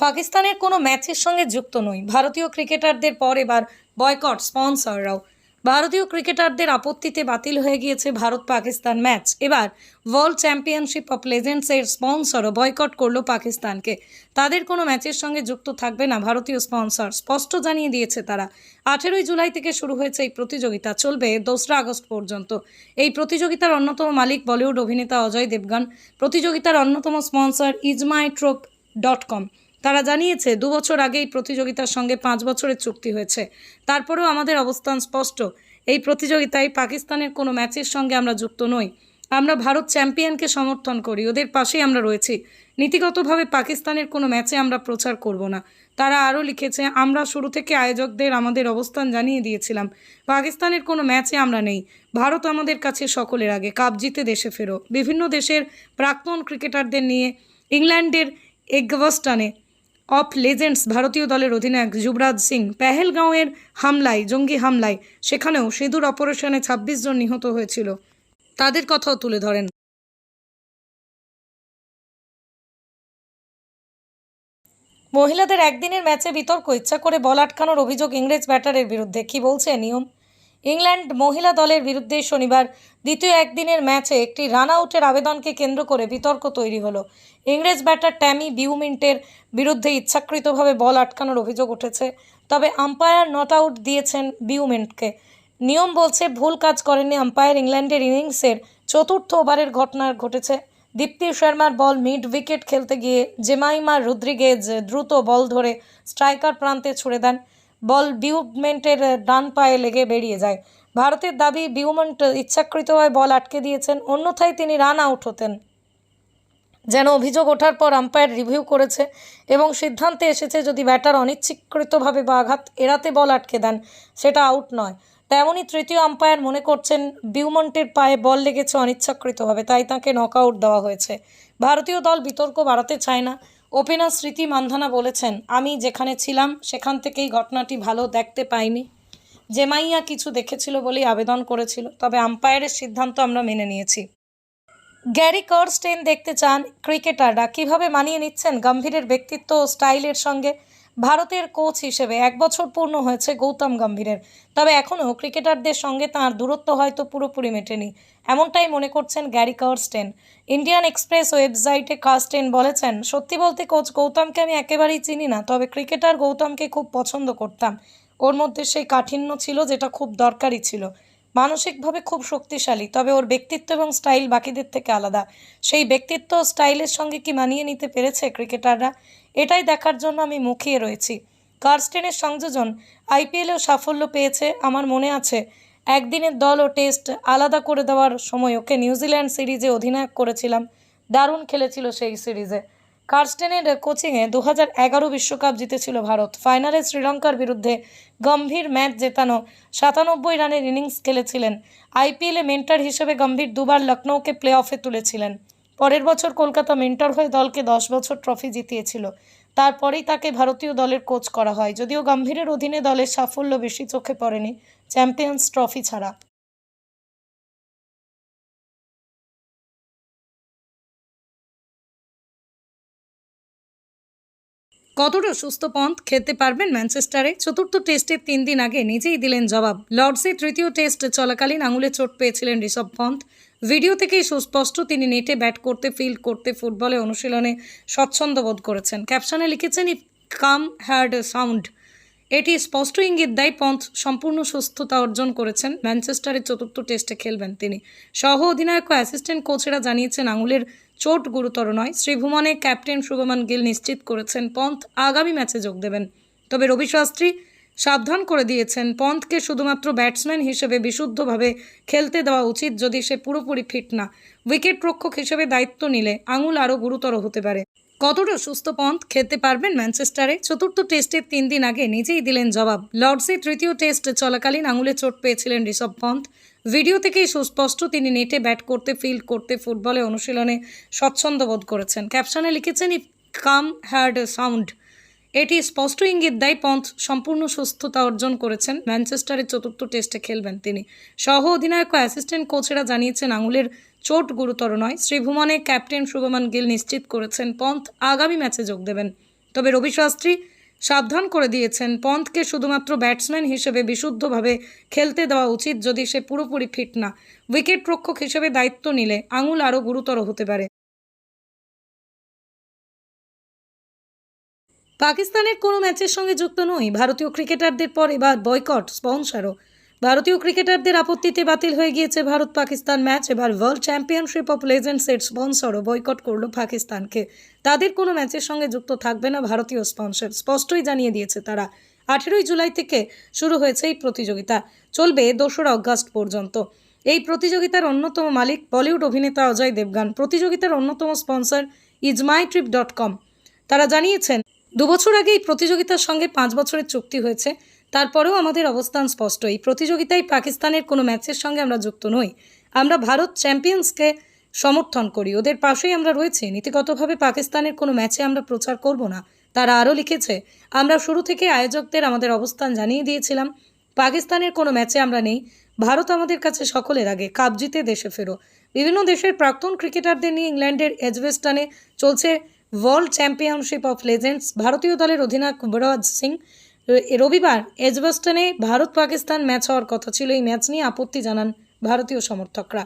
পাকিস্তানের কোনো ম্যাচের সঙ্গে যুক্ত নই। ভারতীয় ক্রিকেটারদের পর এবার বয়কট স্পন্সররাও। ভারতীয় ক্রিকেটারদের আপত্তিতে বাতিল হয়ে গিয়েছে ভারত পাকিস্তান ম্যাচ। এবার ওয়ার্ল্ড চ্যাম্পিয়নশিপ অফ লেজেন্ডসের স্পন্সরও বয়কট করল পাকিস্তানকে। তাদের কোনো ম্যাচের সঙ্গে যুক্ত থাকবে না ভারতীয় স্পন্সর, স্পষ্ট জানিয়ে দিয়েছে তারা। আঠেরোই জুলাই থেকে শুরু হয়েছে এই প্রতিযোগিতা, চলবে দোসরা আগস্ট পর্যন্ত। এই প্রতিযোগিতার অন্যতম মালিক বলিউড অভিনেতা অজয় দেবগান। প্রতিযোগিতার অন্যতম sponsor EaseMyTrip dot com. তারা জানিয়েছে, দু বছর আগে এই প্রতিযোগিতার সঙ্গে পাঁচ বছরের চুক্তি হয়েছে। তারপরেও আমাদের অবস্থান স্পষ্ট। এই প্রতিযোগিতায় পাকিস্তানের কোনো ম্যাচের সঙ্গে আমরা যুক্ত নই। আমরা ভারত চ্যাম্পিয়নকে সমর্থন করি, ওদের পাশেই আমরা রয়েছি। নীতিগতভাবে পাকিস্তানের কোনো ম্যাচে আমরা প্রচার করব না। তারা আরও লিখেছে, আমরা শুরু থেকে আয়োজকদের আমাদের অবস্থান জানিয়ে দিয়েছিলাম। পাকিস্তানের কোনো ম্যাচে আমরা নেই। ভারত আমাদের কাছে সকলের আগে, কাপ জিতে দেশে ফেরো। বিভিন্ন দেশের প্রাক্তন ক্রিকেটারদের নিয়ে ইংল্যান্ডের এগভাস্টানে অফ লেজেন্ডস ভারতীয় দলের অধিনায়ক যুবরাজ সিং পেহেলগাঁওয়ের হামলায়, জঙ্গি হামলায়, সেখানেও সিঁদুর অপারেশনে ছাব্বিশ জন নিহত হয়েছিল। তাদের কথাও তুলে ধরেন। মহিলাদের একদিনের ম্যাচে বিতর্ক, ইচ্ছা করে বল আটকানোর অভিযোগ ইংরেজ ব্যাটারের বিরুদ্ধে। কি বলছে নিয়ম? ইংল্যান্ড মহিলা দলের বিরুদ্ধে শনিবার দ্বিতীয় একদিনের ম্যাচে একটি রান আউটের আবেদনকে কেন্দ্র করে বিতর্ক তৈরি হলো। ইংরেজ ব্যাটার ট্যামি বিউমিন্টের বিরুদ্ধে ইচ্ছাকৃতভাবে বল আটকানোর অভিযোগ উঠেছে, তবে আম্পায়ার নট আউট দিয়েছেন বিউমিন্টকে। নিয়ম বলছে ভুল কাজ করেননি আম্পায়ার ইংল্যান্ডের ইনিংসের চতুর্থ ওভারের ঘটনা ঘটেছে। দীপ্তি শর্মার বল মিড উইকেট খেলতে গিয়ে জেমাইমা রুদ্রিগেজ দ্রুত বল ধরে স্ট্রাইকার প্রান্তে ছুড়ে দেন। বল বিউমেন্টের ডান পায়ে লেগে বেরিয়ে যায়। ভারতের দাবি বিউমেন্ট ইচ্ছাকৃতভাবে বল আটকে দিয়েছেন, অন্যথায় তিনি রান আউট হতেন। যেন অভিযোগ ওঠার পর আম্পায়ার রিভিউ করেছে এবং সিদ্ধান্তে এসেছে, যদি ব্যাটার অনিচ্ছাকৃতভাবে বা আঘাত এড়াতে বল আটকে দেন, সেটা আউট নয়। তেমনই তৃতীয় আম্পায়ার মনে করছেন বিউমন্টের পায়ে বল লেগেছে অনিচ্ছাকৃতভাবে, তাই তাকে নকআউট দেওয়া হয়েছে। ভারতীয় দল বিতর্ক বাড়াতে চায় না। ওপেনার স্মৃতি মান্ধানা বলেছেন, আমি যেখানে ছিলাম, সেখান থেকেই ঘটনাটি ভালো দেখতে পাইনি। জেমাইয়া কিছু দেখেছিল বলেই আবেদন করেছিল, তবে আম্পায়ারের সিদ্ধান্ত আমরা মেনে নিয়েছি। গ্যারি কার্স্টেন দেখতে চান ক্রিকেটাররা, কীভাবে মানিয়ে নিচ্ছেন গম্ভীরের ব্যক্তিত্ব ও স্টাইলের সঙ্গে? ভারতের কোচ হিসেবে এক বছর পূর্ণ হয়েছে গৌতম গম্ভীরের। তবে এখনও ক্রিকেটারদের সঙ্গে তার দূরত্ব হয়তো পুরোপুরি মেটেনি। এমনটাই মনে করছেন গ্যারি কার্স্টেন। ইন্ডিয়ান এক্সপ্রেস ওয়েবসাইটে কার্স্টেন বলেছেন, সত্যি বলতে কোচ গৌতমকে আমি একেবারেই চিনি না, তবে ক্রিকেটার গৌতমকে খুব পছন্দ করতাম। ওর মধ্যে সেই কাঠিন্য ছিল যেটা খুব দরকারি ছিল। মানসিকভাবে খুব শক্তিশালী, তবে ওর ব্যক্তিত্ব এবং স্টাইল বাকিদের থেকে আলাদা। সেই ব্যক্তিত্ব স্টাইলের সঙ্গে কি মানিয়ে নিতে পেরেছে ক্রিকেটাররা? এটাই দেখার জন্য আমি মুখিয়ে রয়েছি। কার্স্টেনের সংযোজন আইপিএলেও সাফল্য পেয়েছে আমার মনে আছে। একদিনের দল ও টেস্ট আলাদা করে দেওয়ার সময় ওকে নিউজিল্যান্ড সিরিজে অধিনায়ক করেছিলাম। দারুণ খেলেছিল সেই সিরিজে। কার্স্টেনের কোচিংয়ে দু হাজার এগারো বিশ্বকাপ জিতেছিল ভারত। ফাইনালে শ্রীলঙ্কার বিরুদ্ধে গম্ভীর ম্যাচ জেতানো সাতানব্বই রানের ইনিংস খেলেছিলেন। আইপিএলে মেন্টার হিসেবে গম্ভীর দুবার লখনৌকে প্লে অফে তুলেছিলেন। পরের বছর কলকাতা মেন্টর হয়ে দলকে দশ বছর ট্রফি জিতিয়েছিল। তারপরেই তাকে ভারতীয় দলের কোচ করা হয়। যদিও গম্ভীরের অধীনে দলের সাফল্য বেশি চোখে পড়েনি চ্যাম্পিয়ন্স ট্রফি ছাড়া। কতটা সুস্থ পন্থ খেলতে পারবেন ম্যানচেস্টারে? চতুর্থ টেস্টের তিন দিন আগে নিজেই দিলেন জবাব। লর্ডসে তৃতীয় টেস্ট চলাকালীন আঙুলে চোট পেয়েছিলেন ঋষভ পন্থ। ভিডিও থেকেই সুস্পষ্ট তিনি নেটে ব্যাট করতে, ফিল্ড করতে, ফুটবলে অনুশীলনে স্বচ্ছন্দ বোধ করেছেন। ক্যাপশনে লিখেছেন, ইফ কাম হ্যাড সাউন্ড। এটি স্পষ্ট ইঙ্গিত দেয়, পন্থ সম্পূর্ণ সুস্থতা অর্জন করেছেন। ম্যানচেস্টারের চতুর্থ টেস্টে খেলবেন তিনি। সহ অধিনায়ক ও অ্যাসিস্ট্যান্ট কোচেরা জানিয়েছেন, আঙুলের চোট গুরুতর নয়। শ্রীভুবনে ক্যাপ্টেন শুভমান গিল নিশ্চিত করেছেন, পন্থ আগামী ম্যাচে যোগ দেবেন। তবে রবি শাস্ত্রী সাবধান করে দিয়েছেন। পন্থকে শুধুমাত্র ব্যাটসম্যান হিসেবে বিশুদ্ধভাবে খেলতে দেওয়া উচিত যদি সে পুরোপুরি ফিট না। উইকেট রক্ষক হিসেবে দায়িত্ব নিলে আঙুল আরও গুরুতর হতে পারে। কতটা সুস্থ পন্থ খেলতে পারবেন ম্যানচেস্টারে? চতুর্থ টেস্টের তিন দিন আগে নিজেই দিলেন জবাব। লর্ডসে তৃতীয় টেস্ট চলাকালীন আঙুলে চোট পেয়েছিলেন ঋষভ পন্থ। ভিডিও থেকেই সুস্পষ্ট তিনি নেটে ব্যাট করতে, ফিল্ড করতে, ফুটবলে অনুশীলনে স্বচ্ছন্দ বোধ করেছেন। ক্যাপশনে লিখেছেন, ইফ কাম হ্যাড সাউন্ড। এটি স্পষ্ট ইঙ্গিত দেয় পন্থ সম্পূর্ণ সুস্থতা অর্জন করেছেন। ম্যানচেস্টারের চতুর্থ টেস্টে খেলবেন তিনি। সহ অধিনায়ক ও অ্যাসিস্ট্যান্ট কোচেরা জানিয়েছেন, আঙুলের চোট গুরুতর নয়। শ্রীভুবনে ক্যাপ্টেন শুভমান গিল নিশ্চিত করেছেন, পন্থ আগামী ম্যাচে যোগ দেবেন। তবে রবি শাস্ত্রী সাবধান করে দিয়েছেন, পন্থকে শুধুমাত্র ব্যাটসম্যান হিসেবে বিশুদ্ধভাবে খেলতে দেওয়া উচিত যদি সে পুরোপুরি ফিট না। উইকেট রক্ষক হিসেবে দায়িত্ব নিলে আঙুল আরও গুরুতর হতে পারে। পাকিস্তানের কোনো ম্যাচের সঙ্গে যুক্ত নই ভারতীয় ক্রিকেটারদের পর এবার বয়কট, স্পন্সারও। ভারতীয় ক্রিকেটারদের আপত্তিতে বাতিল হয়ে গিয়েছে ভারত পাকিস্তান ম্যাচ। এবার ওয়ার্ল্ড চ্যাম্পিয়নশিপ অফ লেজেন্ডসের স্পন্সরও বয়কট করল পাকিস্তানকে। তাদের কোনো ম্যাচের সঙ্গে যুক্ত থাকবে না ভারতীয় স্পন্সর, স্পষ্টই জানিয়ে দিয়েছে তারা। আঠেরোই জুলাই থেকে শুরু হয়েছে এই প্রতিযোগিতা। চলবে দোসরা অগাস্ট পর্যন্ত। এই প্রতিযোগিতার অন্যতম মালিক বলিউড অভিনেতা অজয় দেবগান। প্রতিযোগিতার অন্যতম sponsor ease my trip dot com তারা জানিয়েছেন দুবছর আগে এই প্রতিযোগিতার সঙ্গে পাঁচ বছরের চুক্তি হয়েছে। তারপরেও আমাদের অবস্থান স্পষ্ট। এই প্রতিযোগিতায় পাকিস্তানের কোনো ম্যাচের সঙ্গে আমরা যুক্ত নই। আমরা ভারত চ্যাম্পিয়ন্সকে সমর্থন করি। ওদের পাশেই আমরা রয়েছি। নীতিগতভাবে পাকিস্তানের কোনো ম্যাচে আমরা প্রচার করব না। তারা আরও লিখেছে, আমরা শুরু থেকে আয়োজকদের আমাদের অবস্থান জানিয়ে দিয়েছিলাম। পাকিস্তানের কোনো ম্যাচে আমরা নেই। ভারত আমাদের কাছে সকলের আগে। কাপ জিতে দেশে ফেরো। বিভিন্ন দেশের প্রাক্তন ক্রিকেটারদের নিয়ে ইংল্যান্ডের এজবেস্টানে চলছে ওয়ার্ল্ড চ্যাম্পিয়নশিপ অফ লেজেন্ডস ভারতীয় দলের অধিনায়ক যুবরাজ সিং রবিবার এজবাস্টনে ভারত পাকিস্তান ম্যাচ হওয়ার কথা ছিল। এই ম্যাচ নিয়ে আপত্তি জানান ভারতীয় সমর্থকরা।